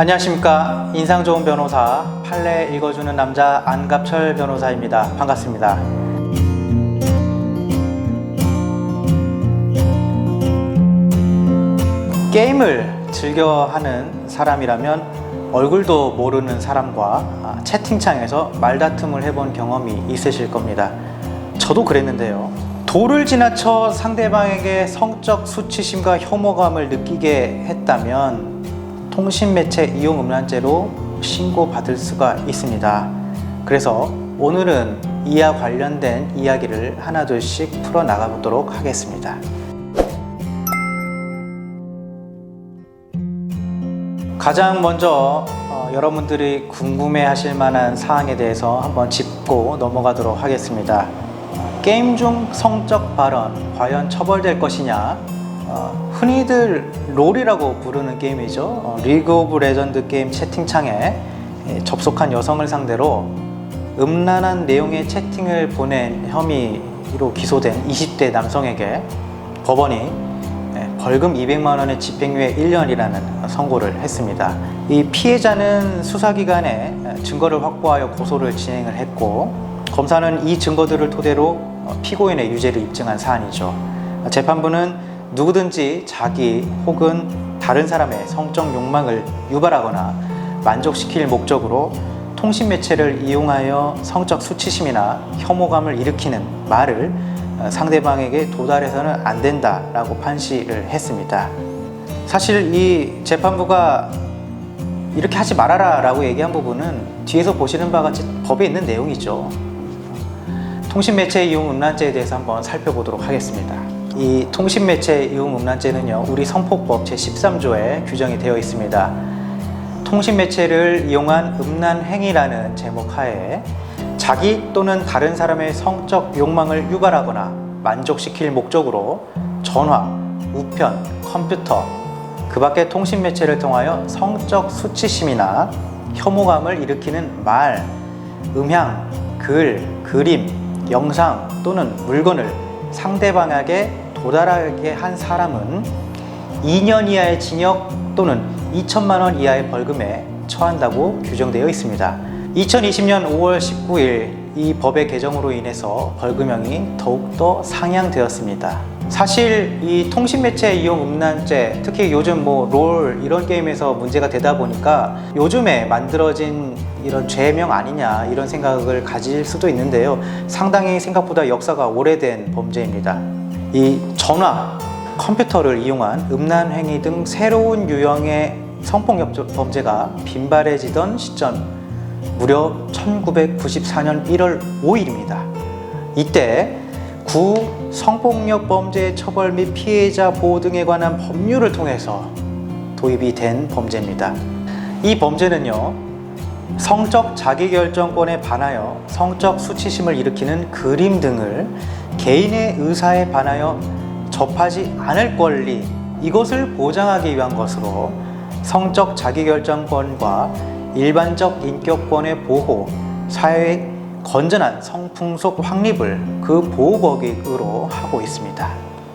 안녕하십니까. 인상 좋은 변호사 판례 읽어주는 남자 안갑철 변호사입니다. 반갑습니다. 게임을 즐겨하는 사람이라면 얼굴도 모르는 사람과 아, 채팅창에서 말다툼을 해본 경험이 있으실 겁니다. 저도 그랬는데요. 도를 지나쳐 상대방에게 성적 수치심과 혐오감을 느끼게 했다면 통신매체 이용 음란죄로 신고받을 수가 있습니다. 그래서 오늘은 이와 관련된 이야기를 하나둘씩 풀어나가 보도록 하겠습니다. 가장 먼저 어, 여러분들이 궁금해 하실 만한 사항에 대해서 한번 짚고 넘어가도록 하겠습니다. 게임 중 성적 발언 과연 처벌될 것이냐? 어, 흔히들 롤이라고 부르는 게임이죠. 어, 리그 오브 레전드 게임 채팅창에 예, 접속한 여성을 상대로 음란한 내용의 채팅을 보낸 혐의로 기소된 20대 남성에게 법원이 예, 벌금 200만 원의 집행유예 1년이라는 선고를 했습니다. 이 피해자는 수사기관에 증거를 확보하여 고소를 진행을 했고 검사는 이 증거들을 토대로 어, 피고인의 유죄를 입증한 사안이죠. 재판부는 누구든지 자기 혹은 다른 사람의 성적 욕망을 유발하거나 만족시킬 목적으로 통신 매체를 이용하여 성적 수치심이나 혐오감을 일으키는 말을 어, 상대방에게 도달해서는 안 된다라고 판시를 했습니다. 사실 이 재판부가 이렇게 하지 말아라 라고 얘기한 부분은 뒤에서 보시는 바와 같이 법에 있는 내용이죠. 통신 매체 이용 음란죄에 대해서 한번 살펴보도록 하겠습니다. 이 통신매체 이용 음란죄는요, 우리 성폭법 제13조에 규정이 되어 있습니다. 통신매체를 이용한 음란 행위라는 제목 하에 자기 또는 다른 사람의 성적 욕망을 유발하거나 만족시킬 목적으로 전화, 우편, 컴퓨터, 그 밖의 통신매체를 통하여 성적 수치심이나 혐오감을 일으키는 말, 음향, 글, 그림, 영상 또는 물건을 상대방에게 도달하게 한 사람은 2년 이하의 징역 또는 2천만 원 이하의 벌금에 처한다고 규정되어 있습니다. 2020년 5월 19일 이 법의 개정으로 인해서 벌금형이 더욱더 상향되었습니다. 사실 이 통신매체 이용 음란죄, 특히 요즘 뭐 롤 이런 게임에서 문제가 되다 보니까 요즘에 만들어진 이런 죄명 아니냐 이런 생각을 가질 수도 있는데요. 상당히 생각보다 역사가 오래된 범죄입니다. 이 전화, 컴퓨터를 이용한 음란 행위 등 새로운 유형의 성폭력 범죄가 빈발해지던 시점 무려 1994년 1월 5일입니다. 이때 구 성폭력 범죄 처벌 및 피해자 보호 등에 관한 법률을 통해서 도입이 된 범죄입니다. 이 범죄는요, 성적 자기결정권에 반하여 성적 수치심을 일으키는 그림 등을 개인의 의사에 반하여 접하지 않을 권리, 이것을 보장하기 위한 것으로 성적 자기결정권과 일반적 인격권의 보호, 사회의 건전한 성풍속 확립을 그 보호법익으로 하고 있습니다.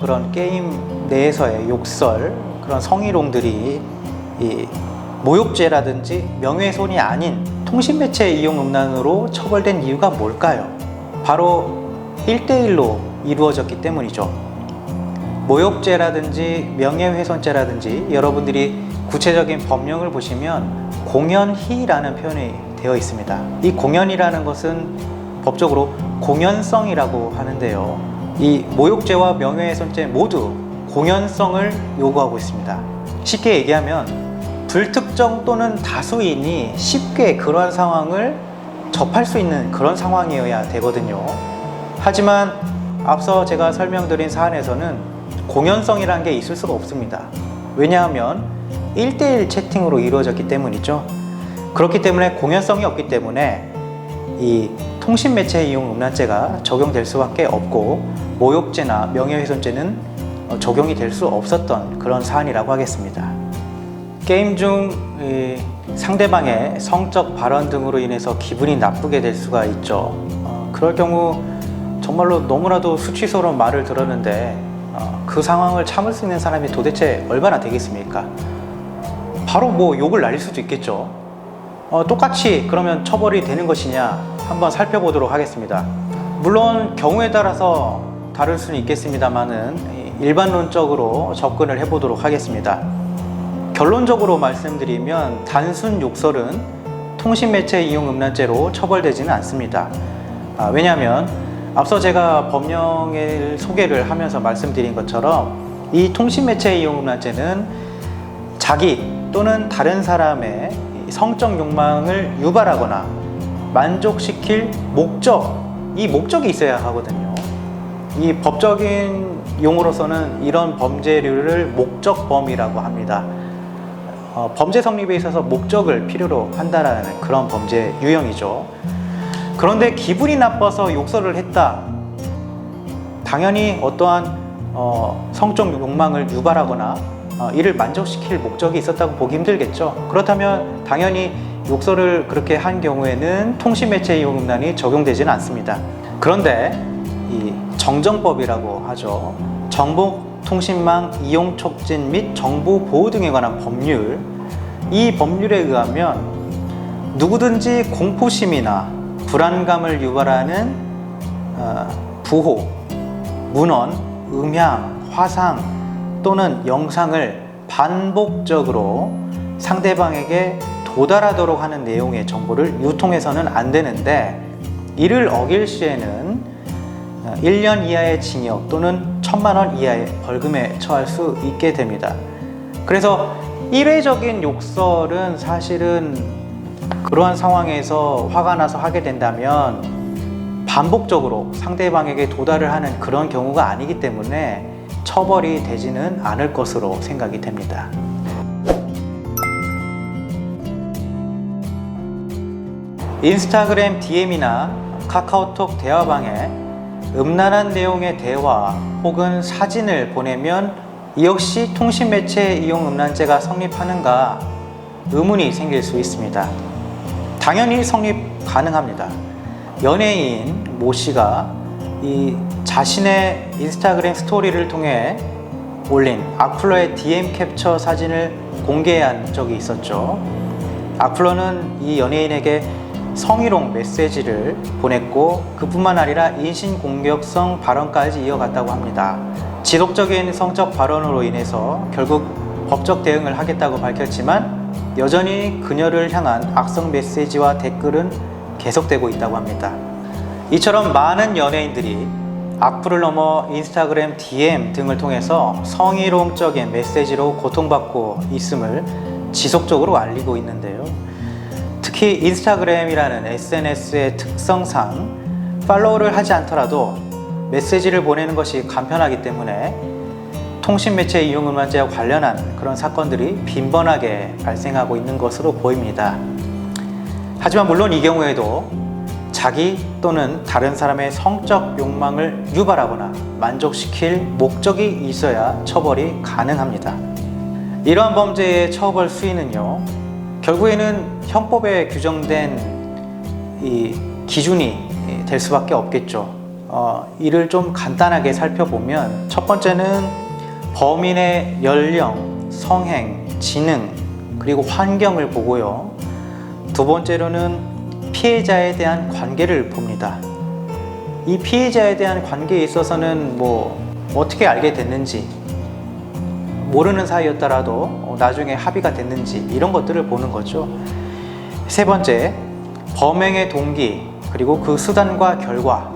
그런 게임 내에서의 욕설, 그런 성희롱들이 이 모욕죄라든지 명예훼손이 아닌 통신매체 이용 음란으로 처벌된 이유가 뭘까요? 바로 1대1로 이루어졌기 때문이죠. 모욕죄라든지 명예훼손죄라든지 여러분들이 구체적인 법령을 보시면 공연희라는 표현이 되어 있습니다. 이 공연이라는 것은 법적으로 공연성이라고 하는데요. 이 모욕죄와 명예훼손죄 모두 공연성을 요구하고 있습니다. 쉽게 얘기하면 불특정 또는 다수인이 쉽게 그러한 상황을 접할 수 있는 그런 상황이어야 되거든요. 하지만 앞서 제가 설명드린 사안에서는 공연성이라는 게 있을 수가 없습니다. 왜냐하면 1대1 채팅으로 이루어졌기 때문이죠. 그렇기 때문에 공연성이 없기 때문에 이 통신 매체 이용 음란죄가 적용될 수밖에 없고 모욕죄나 명예훼손죄는 어, 적용이 될 수 없었던 그런 사안이라고 하겠습니다. 게임 중 상대방의 성적 발언 등으로 인해서 기분이 나쁘게 될 수가 있죠. 어, 그럴 경우 정말로 너무나도 수치스러운 말을 들었는데 어, 그 상황을 참을 수 있는 사람이 도대체 얼마나 되겠습니까? 바로 뭐 욕을 날릴 수도 있겠죠. 어, 똑같이 그러면 처벌이 되는 것이냐 한번 살펴보도록 하겠습니다. 물론 경우에 따라서 다를 수는 있겠습니다만은 일반론적으로 접근을 해보도록 하겠습니다. 결론적으로 말씀드리면 단순 욕설은 통신매체 이용 음란죄로 처벌되지는 않습니다. 아, 왜냐하면 앞서 제가 법령을 소개를 하면서 말씀드린 것처럼 이 통신매체 이용 음란죄는 자기 또는 다른 사람의 성적 욕망을 유발하거나 만족시킬 목적, 이 목적이 있어야 하거든요. 이 법적인 용어로서는 이런 범죄류를 목적범이라고 합니다. 어, 범죄 성립에 있어서 목적을 필요로 한다라는 그런 범죄 유형이죠. 그런데 기분이 나빠서 욕설을 했다. 당연히 어떠한 어, 성적 욕망을 유발하거나 어, 이를 만족시킬 목적이 있었다고 보기 힘들겠죠. 그렇다면 당연히 욕설을 그렇게 한 경우에는 통신매체 이용 음란이 적용되지는 않습니다. 그런데 이 정정법이라고 하죠. 정보통신망 이용 촉진 및 정보 보호 등에 관한 법률. 이 법률에 의하면 누구든지 공포심이나 불안감을 유발하는 어, 부호, 문헌, 음향, 화상 또는 영상을 반복적으로 상대방에게 도달하도록 하는 내용의 정보를 유통해서는 안 되는데 이를 어길 시에는 1년 이하의 징역 또는 1천만 원 이하의 벌금에 처할 수 있게 됩니다. 그래서 일회적인 욕설은 사실은 그러한 상황에서 화가 나서 하게 된다면 반복적으로 상대방에게 도달을 하는 그런 경우가 아니기 때문에 처벌이 되지는 않을 것으로 생각이 됩니다. 인스타그램 DM이나 카카오톡 대화방에 음란한 내용의 대화 혹은 사진을 보내면 이 역시 통신매체 이용 음란죄가 성립하는가 의문이 생길 수 있습니다. 당연히 성립 가능합니다. 연예인 모 씨가 이 자신의 인스타그램 스토리를 통해 올린 악플러의 DM 캡처 사진을 공개한 적이 있었죠. 악플러는 이 연예인에게 성희롱 메시지를 보냈고 그뿐만 아니라 인신공격성 발언까지 이어갔다고 합니다. 지속적인 성적 발언으로 인해서 결국 법적 대응을 하겠다고 밝혔지만 여전히 그녀를 향한 악성 메시지와 댓글은 계속되고 있다고 합니다. 이처럼 많은 연예인들이 악플을 넘어 인스타그램 DM 등을 통해서 성희롱적인 메시지로 고통받고 있음을 지속적으로 알리고 있는데요. 특히 인스타그램이라는 SNS의 특성상 팔로우를 하지 않더라도 메시지를 보내는 것이 간편하기 때문에 통신매체 이용 음란죄와 관련한 그런 사건들이 빈번하게 발생하고 있는 것으로 보입니다. 하지만 물론 이 경우에도 자기 또는 다른 사람의 성적 욕망을 유발하거나 만족시킬 목적이 있어야 처벌이 가능합니다. 이러한 범죄의 처벌 수위는요, 결국에는 형법에 규정된 이 기준이 될 수밖에 없겠죠. 어, 이를 좀 간단하게 살펴보면 첫 번째는 범인의 연령, 성행, 지능, 그리고 환경을 보고요. 두 번째로는 피해자에 대한 관계를 봅니다. 이 피해자에 대한 관계에 있어서는 뭐 어떻게 알게 됐는지 모르는 사이였더라도 나중에 합의가 됐는지 이런 것들을 보는 거죠. 세 번째, 범행의 동기 그리고 그 수단과 결과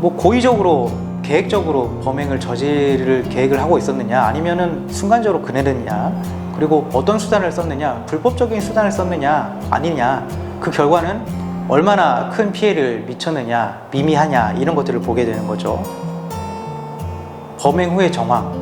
뭐 고의적으로 계획적으로 범행을 저지를 계획을 하고 있었느냐 아니면은 순간적으로 그네느냐 그리고 어떤 수단을 썼느냐 불법적인 수단을 썼느냐 아니냐 그 결과는 얼마나 큰 피해를 미쳤느냐 미미하냐 이런 것들을 보게 되는 거죠. 범행 후의 정황.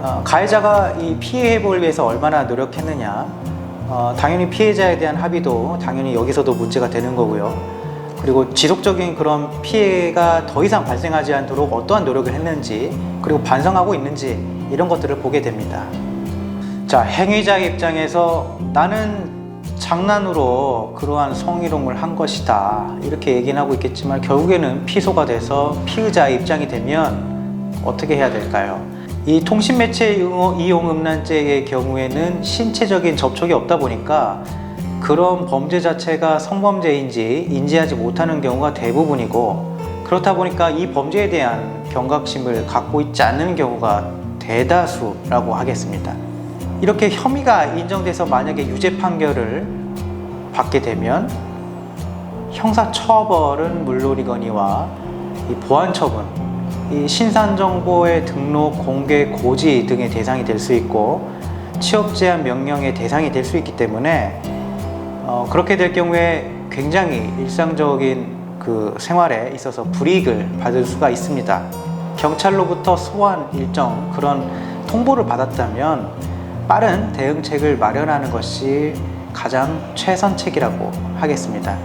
어, 가해자가 이 피해 회복을 위해서 얼마나 노력했느냐. 어, 당연히 피해자에 대한 합의도 당연히 여기서도 문제가 되는 거고요 그리고 지속적인 그런 피해가 더 이상 발생하지 않도록 어떠한 노력을 했는지 그리고 반성하고 있는지 이런 것들을 보게 됩니다. 자, 행위자 입장에서 나는 장난으로 그러한 성희롱을 한 것이다. 이렇게 얘기는 하고 있겠지만 결국에는 피소가 돼서 피의자 입장이 되면 어떻게 해야 될까요? 이 통신매체 이용- 이용 음란죄의 경우에는 신체적인 접촉이 없다 보니까 그런 범죄 자체가 성범죄인지 인지하지 못하는 경우가 대부분이고 그렇다 보니까 이 범죄에 대한 경각심을 갖고 있지 않는 경우가 대다수라고 하겠습니다. 이렇게 혐의가 인정돼서 만약에 유죄 판결을 받게 되면 형사처벌은 물론이거니와 이 보안처분, 이 신산정보의 등록, 공개, 고지 등의 대상이 될 수 있고 취업 제한 명령의 대상이 될 수 있기 때문에 어, 그렇게 될 경우에 굉장히 일상적인 그 생활에 있어서 불이익을 받을 수가 있습니다. 경찰로부터 소환 일정 그런 통보를 받았다면 빠른 대응책을 마련하는 것이 가장 최선책이라고 하겠습니다.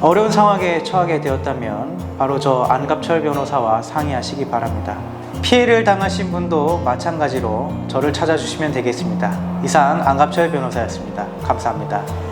어려운 상황에 처하게 되었다면 바로 저 안갑철 변호사와 상의하시기 바랍니다. 피해를 당하신 분도 마찬가지로 저를 찾아주시면 되겠습니다. 이상 안갑철 변호사였습니다. 감사합니다.